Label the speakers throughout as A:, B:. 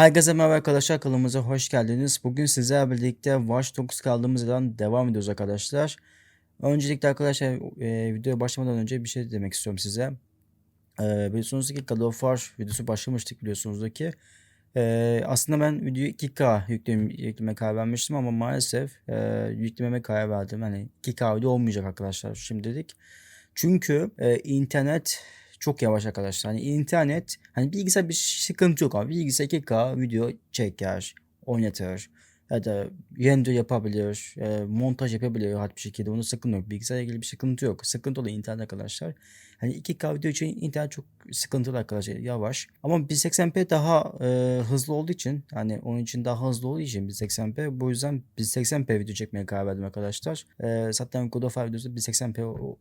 A: Herkese merhaba arkadaşlar kanalımıza hoş geldiniz. Bugün sizlerle birlikte Watch Dogs kaldığımız yerden devam ediyoruz arkadaşlar. Öncelikle arkadaşlar e, videoya başlamadan önce bir şey demek istiyorum size. E, biliyorsunuz ki God of War videosu başlamıştık biliyorsunuz ki. E, aslında ben videoyu 2K yükleme, yükleme karar vermiştim ama maalesef e, yüklememe karar verdim. Hani 2K video olmayacak arkadaşlar şimdilik. Çünkü e, internet çok yavaş arkadaşlar. Hani internet hani bilgisayar bir sıkıntı yok abi. Bilgisayar 2K video çeker, oynatır ya da render yapabilir, e, montaj yapabilir rahat bir şekilde. Onun sıkıntı yok. Bilgisayarla ilgili bir sıkıntı yok. Sıkıntı olan internet arkadaşlar. Hani 2K video için internet çok sıkıntılı arkadaşlar. Yavaş. Ama 1080p daha e, hızlı olduğu için hani onun için daha hızlı olduğu için 1080p bu yüzden 1080p video çekmeye karar verdim arkadaşlar. E, zaten God of War videosu 1080p o-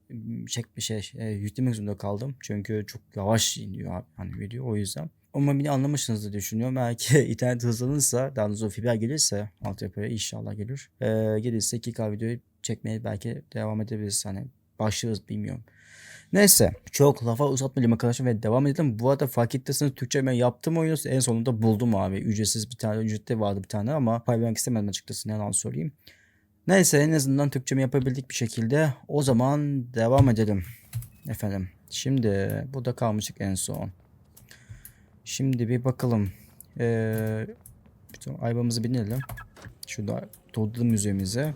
A: çek bir şey e, yüklemek zorunda kaldım. Çünkü çok yavaş iniyor hani video o yüzden. Ama beni anlamışsınızdır diye düşünüyorum. Eğer ki internet hızlanırsa, daha doğrusu fiber gelirse altyapıya inşallah gelir. Ee, gelirse 2K videoyu çekmeye belki devam edebiliriz. Hani başlarız bilmiyorum. Neyse çok lafa uzatmayalım arkadaşlar ve devam edelim. Bu arada fark ettiyseniz Türkçe ben yaptım oyunu en sonunda buldum abi. Ücretsiz bir tane ücretli vardı bir tane ama pay vermek istemedim açıkçası ne yalan söyleyeyim. Neyse en azından Türkçemi yapabildik bir şekilde. O zaman devam edelim. Efendim şimdi burada kalmıştık en son. Şimdi bir bakalım. Ee, bütün arabamızı binelim. Şurada Toddlu Müzemize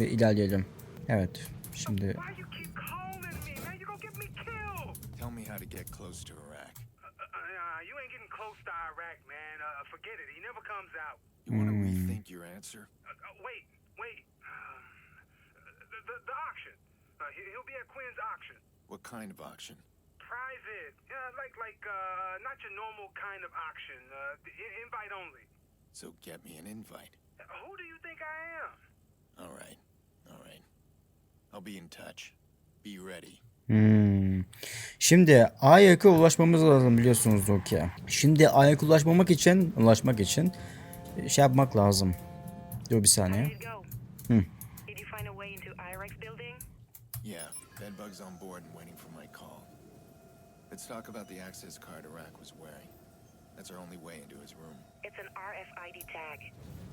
A: ve ilerleyelim. Evet. Şimdi
B: Why you keep calling me, man? You gonna get me killed.
C: Tell me how to get close to Iraq.
B: You ain't getting close to Iraq, man. Forget it. He never comes out.
C: You want to rethink your answer?
B: Uh, uh, wait, wait. The, the, the auction. Uh, he, he'll be at Quinn's auction.
C: What kind of auction?
B: Private. Yeah, like like uh, not your normal kind of auction. Uh, the i- invite only.
C: So get me an invite.
B: Who do you think I am?
C: All right. All right. I'll be in touch. Be ready.
A: Hmm. Şimdi Ayak'a ulaşmamız lazım biliyorsunuz ki. Şimdi Ayak'a ulaşmamak için, ulaşmak için e, şey yapmak lazım. Dur bir saniye. Hmm.
D: Did you find a way into IREX building?
C: Yeah, Bedbug's on board and Let's talk about the access card Iraq was wearing. That's our only way into his room.
D: It's an RFID tag.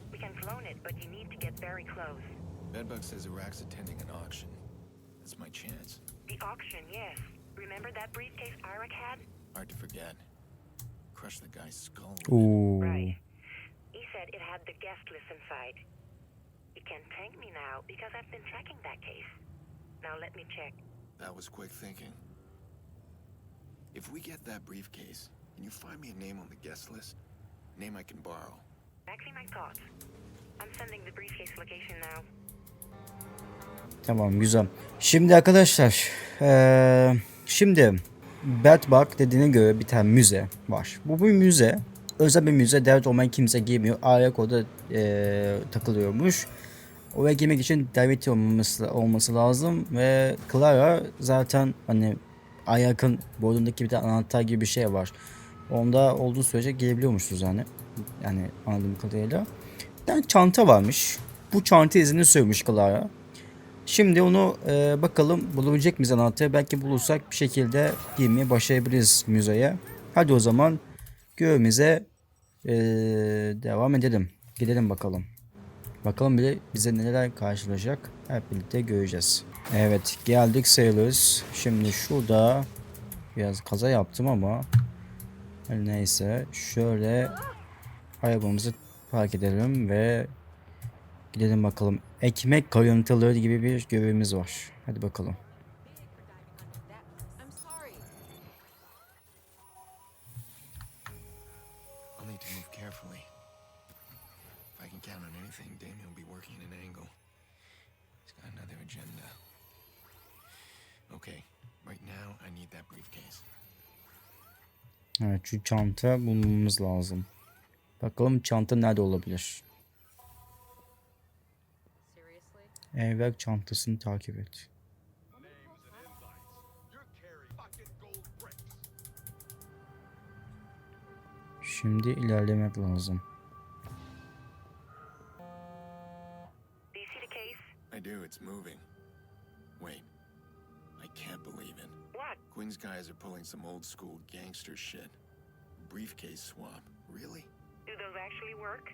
D: We can clone it, but you need to get very close.
C: Bedbug says Iraq's attending an auction. That's my chance.
D: The auction, yes. Remember that briefcase Iraq had?
C: Hard to forget. Crush the guy's skull. with it.
A: Oo.
D: Right. He said it had the guest list inside. You can thank me now because I've been tracking that case. Now let me check.
C: That was quick thinking. If we get that briefcase, can you find me a name on the guest list? Name I can borrow.
D: Exactly my thoughts. I'm sending the briefcase location now.
A: Tamam güzel. Şimdi arkadaşlar eee, şimdi Bedbug dediğine göre bir tane müze var. Bu bir müze. Özel bir müze. Devlet olmayan kimse girmiyor. Ayak orada eee, takılıyormuş. Oraya girmek için davet olması, olması lazım ve Clara zaten hani Ayak'ın boynundaki bir tane anahtar gibi bir şey var. Onda olduğu sürece girebiliyormuşuz yani. Yani anladığım kadarıyla. Bir tane çanta varmış. Bu çanta izini sürmüş Clara. Şimdi onu e, bakalım bulabilecek miyiz anahtarı? Belki bulursak bir şekilde girmeye başlayabiliriz müzeye. Hadi o zaman görevimize e, devam edelim. Gidelim bakalım. Bakalım bile bize neler karşılayacak. Hep birlikte göreceğiz. Evet geldik sayılırız. Şimdi şurada biraz kaza yaptım ama neyse şöyle arabamızı park edelim ve Gidelim bakalım. Ekmek kayıntıları gibi bir görevimiz var. Hadi bakalım. Şu çanta bulmamız lazım. Bakalım çanta nerede olabilir? Evrak çantasını takip et. Şimdi ilerlemek lazım.
D: Do you see the case?
C: I do, it's moving. Wait, I can't believe it.
D: What?
C: Quinn's guys are pulling some old school gangster shit. Briefcase swap. Really?
D: Do those actually work?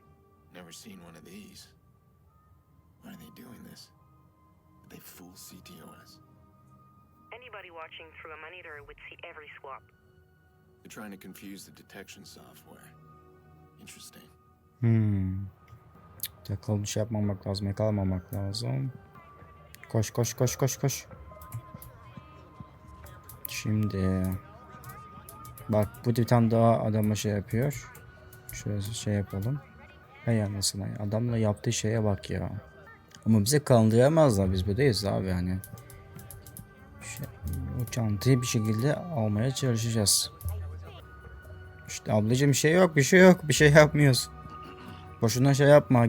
C: Never seen one of these. Why are they doing this? Did they fool CTOS?
D: Anybody watching through a monitor would see every swap.
C: They're trying to confuse the detection software. Interesting.
A: Hmm. Takıl şey yapmamak lazım, yakalamamak lazım. Koş koş koş koş koş. Şimdi bak bu bir tane daha adama şey yapıyor. Şöyle şey yapalım. Hay anasını adamla yaptığı şeye bak ya. Ama bize kandıramazlar biz buradayız abi hani. Şey, o çantayı bir şekilde almaya çalışacağız. İşte ablacığım bir şey yok bir şey yok bir şey yapmıyoruz. Boşuna şey yapma.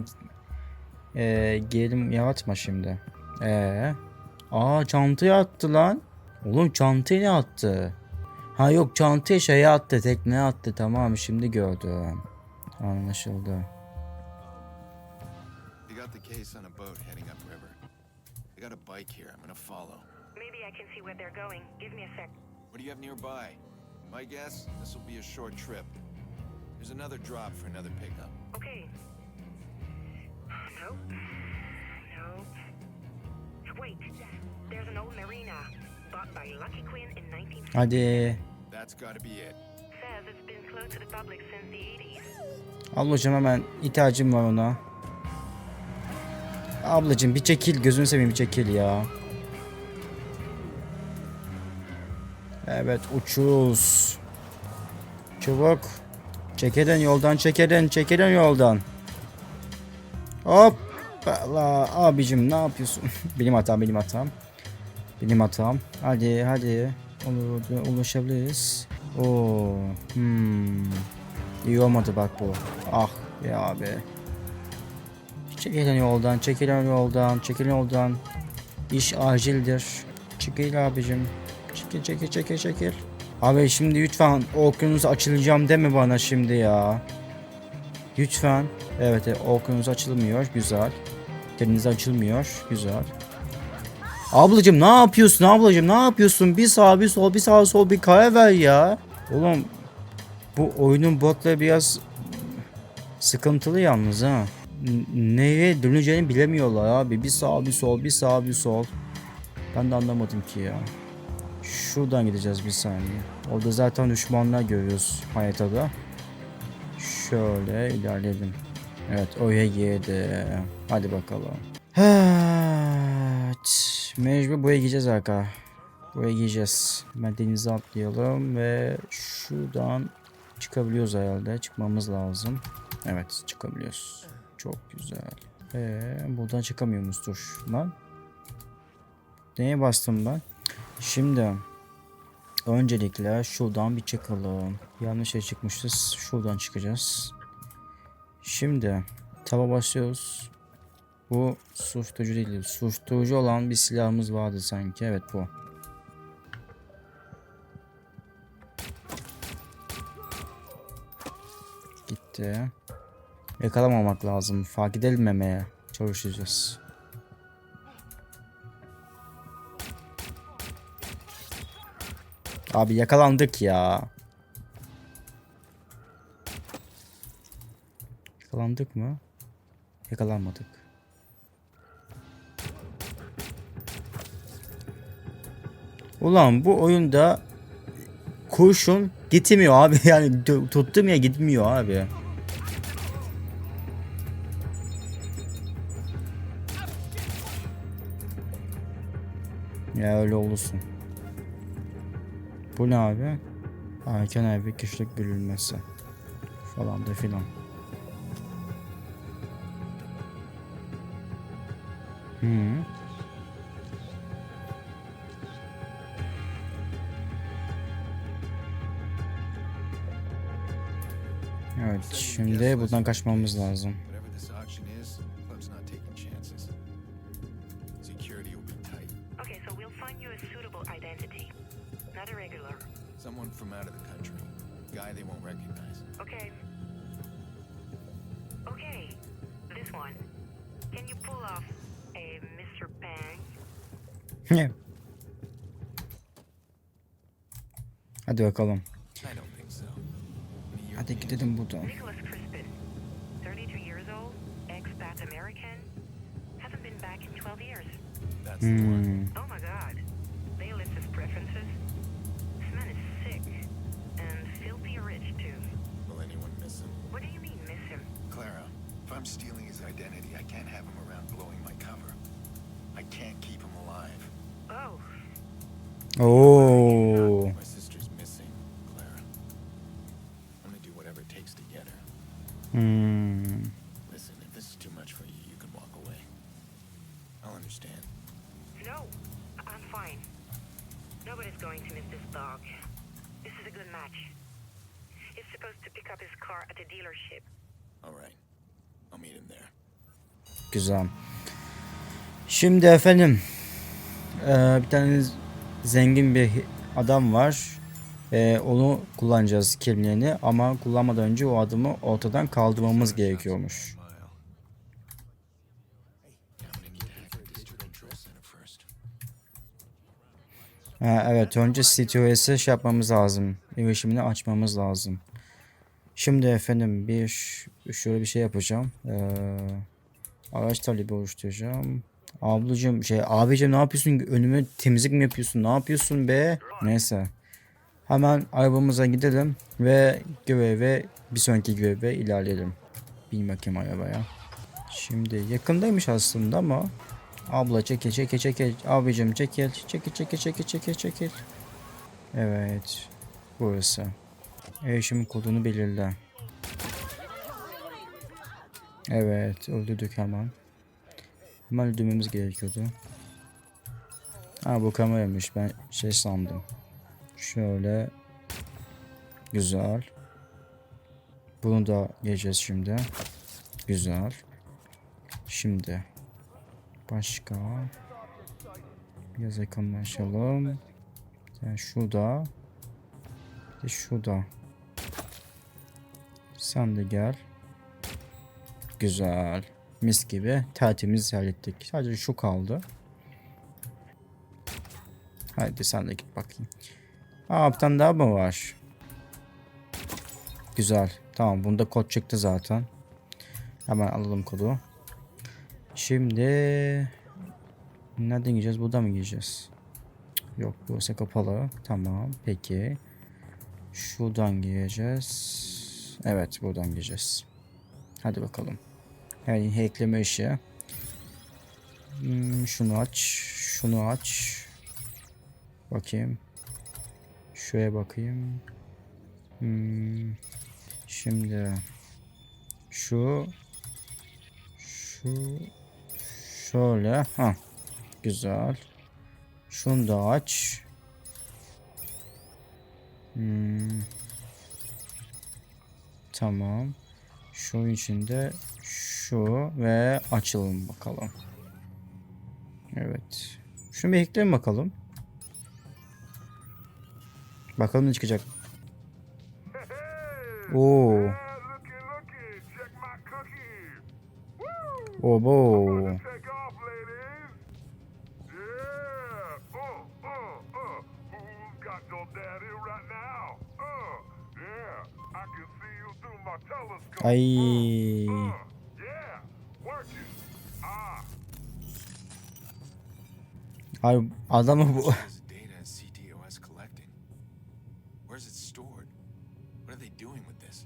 A: Ee, gerilim yaratma şimdi. Ee, aa çantaya attı lan. Oğlum çantaya ne attı? Ha yok çantaya şeye attı tekneye attı tamam şimdi gördüm. Anlaşıldı.
C: They got the case on a boat heading upriver. They got a bike here. I'm gonna follow.
D: Maybe I can see where they're going. Give me a sec.
C: What do you have nearby? My guess, this will be a short trip. There's another drop for another pickup.
D: Okay. Nope. Nope. Wait. There's an old marina bought by Lucky Quinn in 1950.
A: Hadi.
C: That's gotta be it.
D: Says it's been closed to the public since the 80s.
A: Ablacığım hemen ihtiyacım var ona. Ablacığım bir çekil gözünü seveyim bir çekil ya. Evet uçuyoruz. Çabuk. Çekeden yoldan çekeden çekeden yoldan. Hop. Allah abicim ne yapıyorsun? benim hatam benim hatam. Benim hatam. Hadi hadi. Olur, ulaşabiliriz. Oo. Hmm. İyi olmadı bak bu. Ah ya abi. Çekilen yoldan, çekilen yoldan, çekilen yoldan. İş acildir. Çekil abicim. Çekil çekil çekil çekil. Abi şimdi lütfen okyanus açılacağım deme bana şimdi ya. Lütfen. Evet, okyanus açılmıyor. Güzel. Deniz açılmıyor. Güzel. Ablacım ne yapıyorsun ablacım ne yapıyorsun? Bir sağ bir sol bir sağ sol bir kare ver ya. Oğlum bu oyunun botları biraz sıkıntılı yalnız ha. Neye döneceğini bilemiyorlar abi. Bir sağ bir sol bir sağ bir sol. Ben de anlamadım ki ya. Şuradan gideceğiz bir saniye. Orada zaten düşmanlar görüyoruz haritada. Şöyle ilerleyelim. Evet oraya girdi. Hadi bakalım. Evet. Mecbur buraya gideceğiz arka. Buraya gideceğiz. Hemen denize atlayalım ve şuradan çıkabiliyoruz herhalde. Çıkmamız lazım. Evet çıkabiliyoruz. Çok güzel. Ee, buradan çıkamıyor muyuz? Dur lan. Neye bastım ben? Şimdi öncelikle şuradan bir çıkalım. Yanlış yere çıkmışız. Şuradan çıkacağız. Şimdi tava başlıyoruz. Bu susturucu değil. Susturucu olan bir silahımız vardı sanki. Evet bu. Gitti. Yakalamamak lazım. Fark edilmemeye çalışacağız. Abi yakalandık ya. Yakalandık mı? Yakalanmadık. Ulan bu oyunda kurşun gitmiyor abi yani tu- tuttum ya gitmiyor abi. Ya öyle olursun. Bu ne abi? Erken abi kişilik bölünmesi. Falan da filan. Hı.
D: İdentity. Not a regular.
C: Someone from out of the country. Guy they won't recognize.
D: Okay. Okay, this one. Can you pull off a Mr. Bang?
A: Hadi bakalım.
C: I North American. Haven't
A: been back in
D: 12 years.
C: That's mm. the one.
A: Hmm.
D: Oh my god. They list his preferences. This man is sick. And filthy rich, too.
C: Will anyone miss him?
D: What do you mean, miss him?
C: Clara, if I'm stealing his identity, I can't have him around blowing my cover. I can't keep him alive.
D: Oh.
A: Oh.
C: My sister's missing, Clara. I'm gonna do whatever it takes to get her.
A: Hmm. Güzel. Şimdi efendim eee, bir tane zengin bir adam var. Eee, onu kullanacağız kimliğini ama kullanmadan önce o adamı ortadan kaldırmamız gerekiyormuş. Ha, evet önce CTOS'e şey yapmamız lazım. Erişimini açmamız lazım. Şimdi efendim bir şöyle bir şey yapacağım. Eee araç talebi oluşturacağım. Ablacım şey abicim ne yapıyorsun? Önüme temizlik mi yapıyorsun? Ne yapıyorsun be? Neyse. Hemen arabamıza gidelim ve göreve bir sonraki göreve ilerleyelim. Bin bakayım arabaya. Şimdi yakındaymış aslında ama Abla çekil çekil çekil. Abicim çekil. Çekil çekil çekil çekil çekil. Evet. Burası. Erişim kodunu belirle. Evet. Öldürdük hemen. Hemen öldürmemiz gerekiyordu. Ha bu kameraymış. Ben şey sandım. Şöyle. Güzel. Bunu da geleceğiz şimdi. Güzel. Şimdi. Başka. Biraz yakınlaşalım. Yani şurada. De şurada. Sen de gel. Güzel. Mis gibi tertemiz hallettik. Sadece şu kaldı. Haydi sen de git bakayım. Aa bir tane daha mı var? Güzel. Tamam bunda kod çıktı zaten. Hemen alalım kodu. Şimdi nereden gideceğiz? Buradan mı gideceğiz? Yok burası kapalı. Tamam peki. Şuradan gireceğiz. Evet buradan gireceğiz. Hadi bakalım. Yani hackleme işi. Hmm, şunu aç. Şunu aç. Bakayım. Şuraya bakayım. Hmm, şimdi şu şu şöyle ha güzel. Şunu da aç. Hmm. Tamam. Şu içinde şu ve açalım bakalım. Evet. Şunu bir ekleyelim bakalım. Bakalım ne çıkacak. Oo. Obo.
C: they doing with this?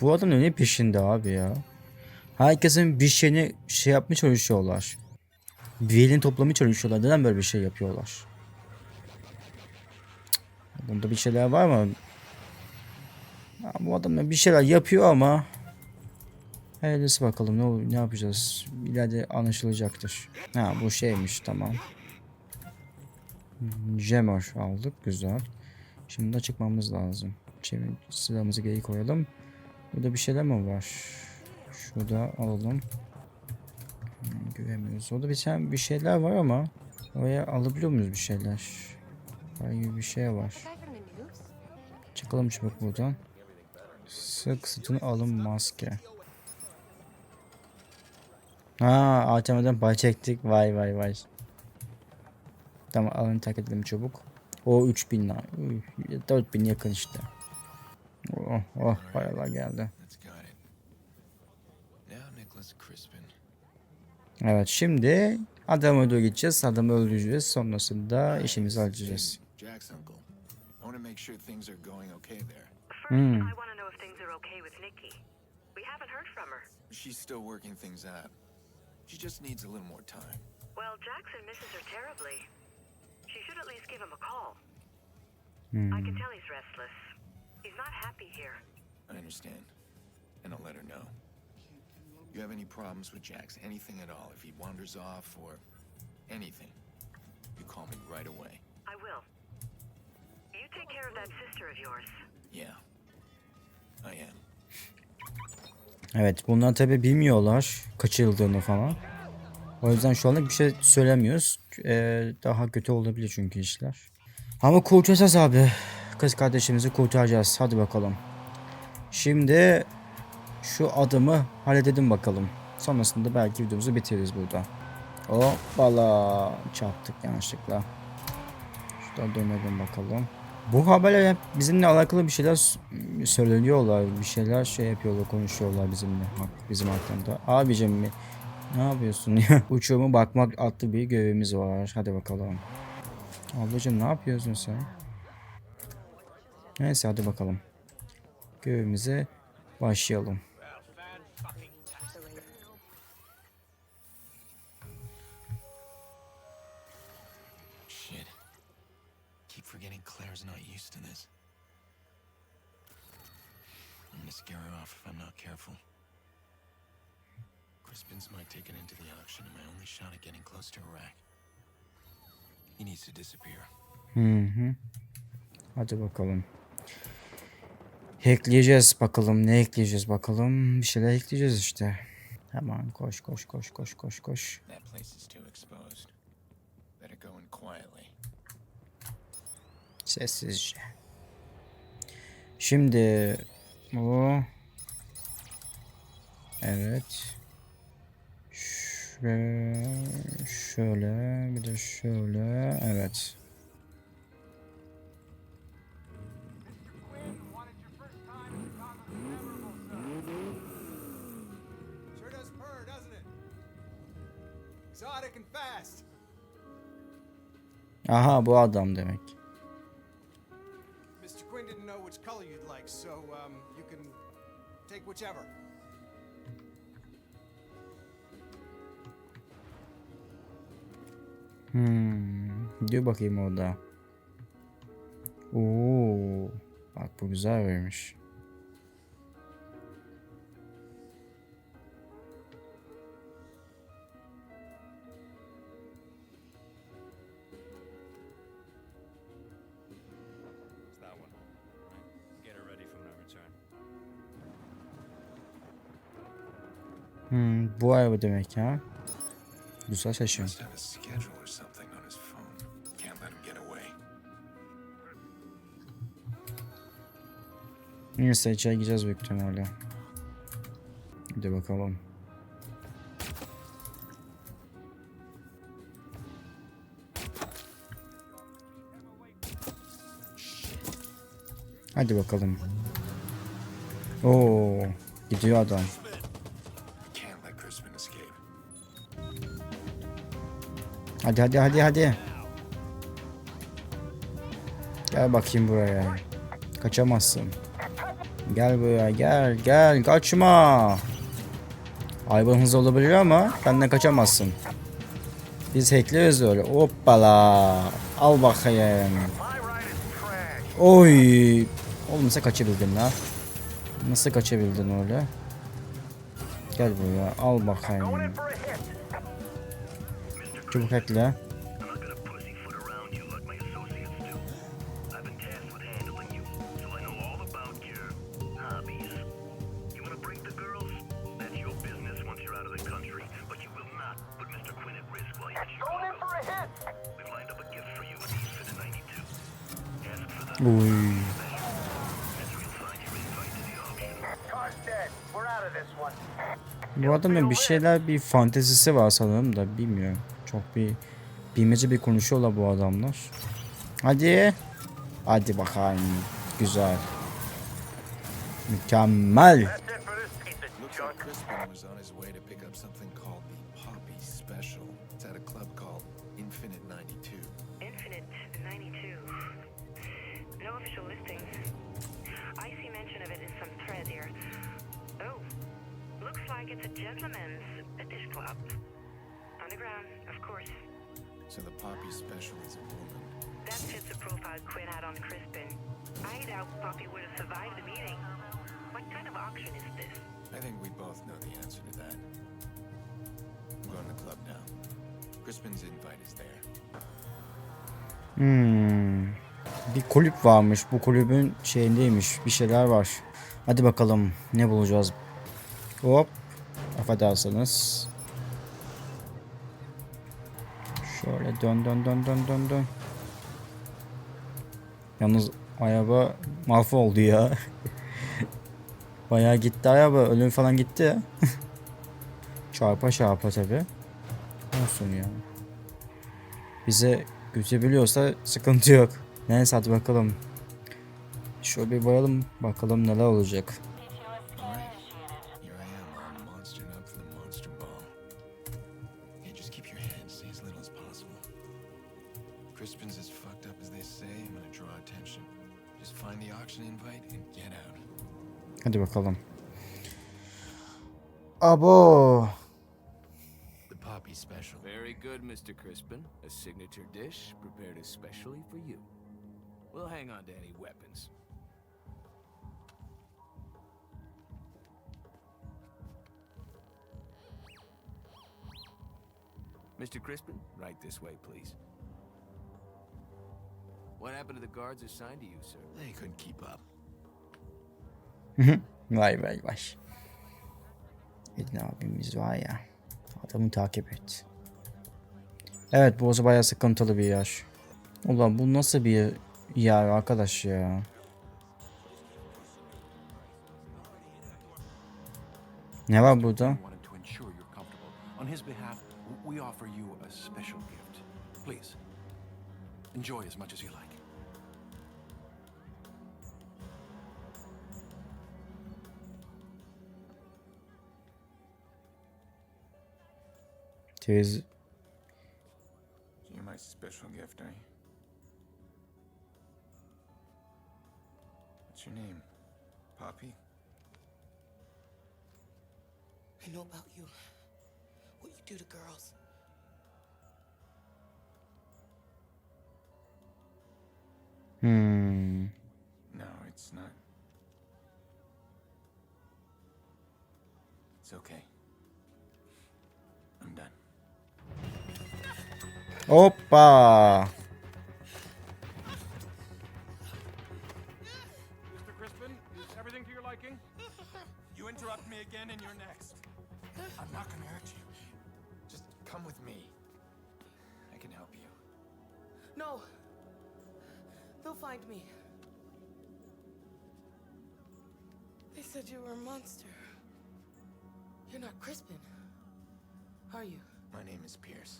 A: Bu adam ne peşinde abi ya? Herkesin bir şeyini şey yapmaya çalışıyorlar. Verini toplamaya çalışıyorlar. Neden böyle bir şey yapıyorlar? Bunda bir şeyler var mı? Bu adam da bir şeyler yapıyor ama Hayırlısı bakalım ne, ol- ne yapacağız? İleride anlaşılacaktır. Ha bu şeymiş tamam. Jemor aldık güzel. Şimdi de çıkmamız lazım. Şimdi silahımızı geri koyalım. Burada bir şeyler mi var? Şurada alalım. Hmm, Göremiyoruz. Orada bir tane bir şeyler var ama oraya alabiliyor muyuz bir şeyler? Herhangi bir şey var. Çıkalım çabuk buradan. Sık sütun alın maske. Ha ATM'den pay çektik. Vay vay vay. Tamam alın tak edelim çabuk. O 3000 lira. Uy, 4000 yakın işte. Oh, oh paralar geldi. Evet şimdi adamı öldürüp gideceğiz. Adamı öldüreceğiz. Sonrasında işimizi halledeceğiz. Hmm.
D: I want to know if things are okay with Nikki. We haven't heard from her.
C: She's still working things out. She just needs a little more time.
D: Well, Jackson misses her terribly. She should at least give him a call.
A: Hmm.
D: I can tell he's restless. He's not happy here.
C: I understand. And I'll let her know. You have any problems with Jax, anything at all, if he wanders off or anything, you call me right away.
D: I will. You take care of that sister of yours.
A: Evet bunlar tabi bilmiyorlar kaçırıldığını falan. O yüzden şu anlık bir şey söylemiyoruz. Ee, daha kötü olabilir çünkü işler. Ama kurtaracağız abi. Kız kardeşimizi kurtaracağız. Hadi bakalım. Şimdi şu adımı halledelim bakalım. Sonrasında belki videomuzu bitiririz burada. Hoppala çarptık yanlışlıkla. Şuradan dönelim bakalım. Bu haberler hep bizimle alakalı bir şeyler söyleniyorlar. Bir şeyler şey yapıyorlar, konuşuyorlar bizimle. Bizim hakkında. Abicim mi? Ne yapıyorsun ya? Uçurumu bakmak adlı bir görevimiz var. Hadi bakalım. Ablacım ne yapıyorsun sen? Neyse hadi bakalım. Görevimize başlayalım.
C: Used to this. I'm gonna scare her off if I'm not careful. Crispin's might take it into the auction and my only shot at getting close to Iraq. He needs to disappear.
A: Hı hı. Hadi bakalım. Hackleyeceğiz bakalım. Ne ekleyeceğiz bakalım. Bir şeyler ekleyeceğiz işte. Hemen koş koş koş koş koş koş.
C: That place is too exposed. Better go in quietly.
A: Sessizce. Şimdi bu evet. Şöyle şöyle bir de şöyle evet. Aha bu adam demek
E: whichever.
A: hmm, diyor bakayım orada Oo, bak bu güzel vermiş hmm, bu araba demek ha güzel
C: away.
A: Neyse içeri gireceğiz büyük ihtimalle. Hadi bakalım. Hadi bakalım. Oo, gidiyor adam. Hadi hadi hadi hadi. Gel bakayım buraya. Kaçamazsın. Gel buraya gel gel kaçma. Hayvan hızlı olabilir ama benden kaçamazsın. Biz hackleriz öyle. Hoppala. Al bakayım. Oy. Oğlum nasıl kaçabildin lan? Nasıl kaçabildin öyle? Gel buraya al bakayım. Çabuk hackle.
F: I'm not gonna pussyfoot around you like my associates do. I've been tasked with handling you, so I know all about your hobbies. You wanna break the girls? That's your business once you're out of the country, but you will not put Mr. Quinn at risk while you're in Chicago.
E: for a hit!
F: We've lined up a gift for you at East for the 92. Ask for the
A: Uy. Bu adamın bir şeyler bir fantezisi var sanırım da bilmiyorum. Çok bir bilmece bir konuşuyorlar bu adamlar. Hadi. Hadi bakalım. Güzel. Mükemmel.
F: That's it for this piece of
C: said Crispin was on his way to pick up something called the Poppy Special. It's at a club called Infinite 92.
D: Infinite 92. No official listings. I see mention of it in some thread here. Oh, looks like it's a gentleman's fetish club. Underground, of course.
C: So the Poppy Special is a woman.
D: That fits the profile Quinn had on Crispin. I doubt Poppy would have survived the meeting. What kind of auction is this?
C: I think we both know the answer to that. I'm going to the club now. Crispin's invite is there.
A: Hmm. Bir kulüp varmış. Bu kulübün şeyindeymiş. Bir şeyler var. Hadi bakalım ne bulacağız. Hop. Affedersiniz. Şöyle dön dön dön dön dön dön. Yalnız araba mahvoldu ya. Bayağı gitti araba. Ölüm falan gitti. çarpa çarpa tabi. Olsun ya. Bize götürebiliyorsa sıkıntı yok. Neyse hadi bakalım. Şöyle bir bayalım bakalım neler olacak. Hadi bakalım. Abo.
C: The Poppy Special.
G: Very good, Mr. Crispin. A signature dish prepared especially for you. We'll hang on to any weapons. Mr. Crispin, right this way, please. What happened to the guards assigned to you, sir?
C: They couldn't keep up.
A: Vay vay vay. Edin abimiz var ya. Adamı takip et. Evet bu bayağı sıkıntılı bir yer. Ulan bu nasıl bir yer arkadaş ya. Ne var burada?
H: wanted to ensure you're comfortable. On his behalf, w- we offer you a special gift. Please, enjoy as much as you like.
A: Teyze
C: You're my special gift, are you? What's your name? Poppy?
I: I know about you. What you do to girls.
A: Hmm.
C: No, it's not. It's okay.
A: Hoppa.
E: Mr. Crispin, is everything to your liking?
H: You interrupt me again, and you're next. I'm not gonna hurt you.
C: Just come with me. I can help you.
I: No. They'll find me. They said you were a monster. You're not Crispin. Are you?
C: My name is Pierce.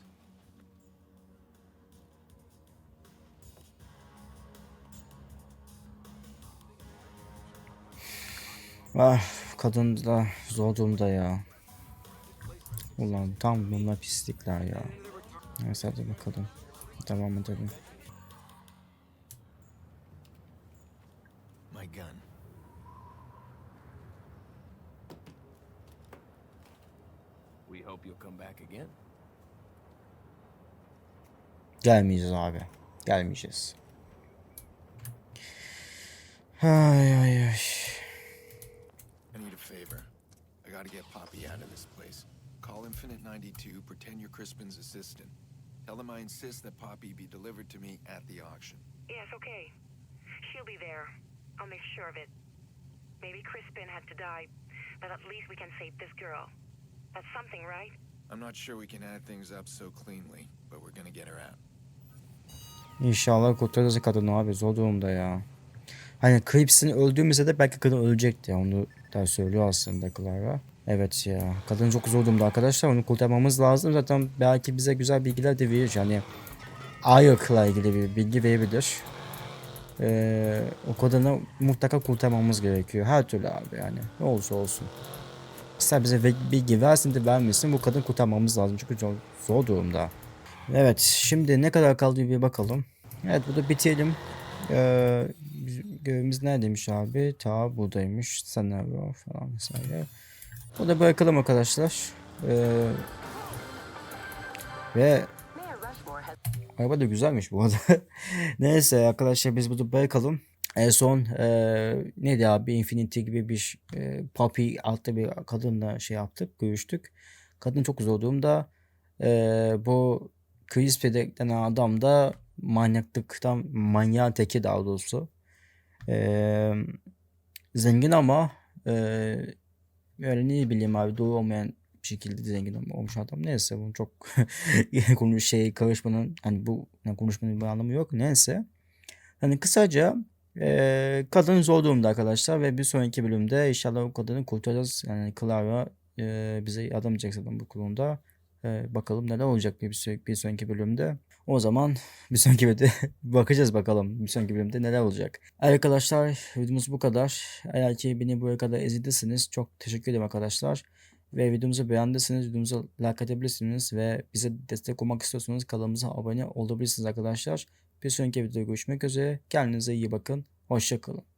A: Ah kadın da zor durumda ya. Ulan tam bunlar pislikler ya. Neyse hadi bakalım. Devam edelim.
C: My gun.
G: We hope you'll come back again.
A: Gelmeyeceğiz abi. Gelmeyeceğiz. Ay ay ay.
C: I need a favor. I gotta get Poppy out of this place. Call Infinite 92, pretend you're Crispin's assistant. Tell them I insist that Poppy be delivered to me at the auction.
D: Yes, okay. She'll be there. I'll make sure of it. Maybe Crispin had to die, but at least we can save this girl. That's something, right?
C: I'm not sure we can add things up so cleanly, but we're gonna get her out.
A: İnşallah kurtarırız kadını abi zor durumda ya. Hani Creeps'in öldüğümüzde de belki kadın ölecekti. Onu da söylüyor aslında Clara. Evet ya. Kadın çok zor durumda arkadaşlar. Onu kurtarmamız lazım. Zaten belki bize güzel bilgiler de verir. Yani Ayak'la ilgili bir bilgi verebilir. Ee, o kadını mutlaka kurtarmamız gerekiyor. Her türlü abi yani. Ne olursa olsun. İster bize bilgi versin de vermesin bu kadını kurtarmamız lazım çünkü zor, zor durumda. Evet şimdi ne kadar kaldı bir bakalım. Evet burada bitirelim. Ee, görevimiz neredeymiş abi? Ta buradaymış. Senaryo falan vesaire. Burada bırakalım arkadaşlar. Ee, ve araba da güzelmiş bu arada. Neyse arkadaşlar biz burada bırakalım. En son eee neydi abi Infinity gibi bir e, Poppy adlı bir kadınla şey yaptık, görüştük. Kadın çok zor durumda. Eee bu Crispy denen adam da manyaklıktan manyağın teki daha doğrusu. Eee, zengin ama eee öyle ne bileyim abi doğru olmayan şekilde zengin olmuş adam. Neyse bunu çok konu şey karışmanın hani bu yani konuşmanın bir anlamı yok. Neyse. Hani kısaca eee kadın zor durumda arkadaşlar ve bir sonraki bölümde inşallah o kadını kurtaracağız. Yani Clara eee, bize yardım edecek bu konuda. Eee, bakalım neler olacak bir, bir sonraki bölümde. O zaman bir sonraki bölümde bakacağız bakalım bir sonraki bölümde neler olacak. Arkadaşlar videomuz bu kadar. Eğer ki beni buraya kadar izlediyseniz çok teşekkür ederim arkadaşlar. Ve videomuzu beğendiyseniz videomuza like atabilirsiniz ve bize destek olmak istiyorsanız kanalımıza abone olabilirsiniz arkadaşlar. Bir sonraki videoda görüşmek üzere. Kendinize iyi bakın. Hoşçakalın.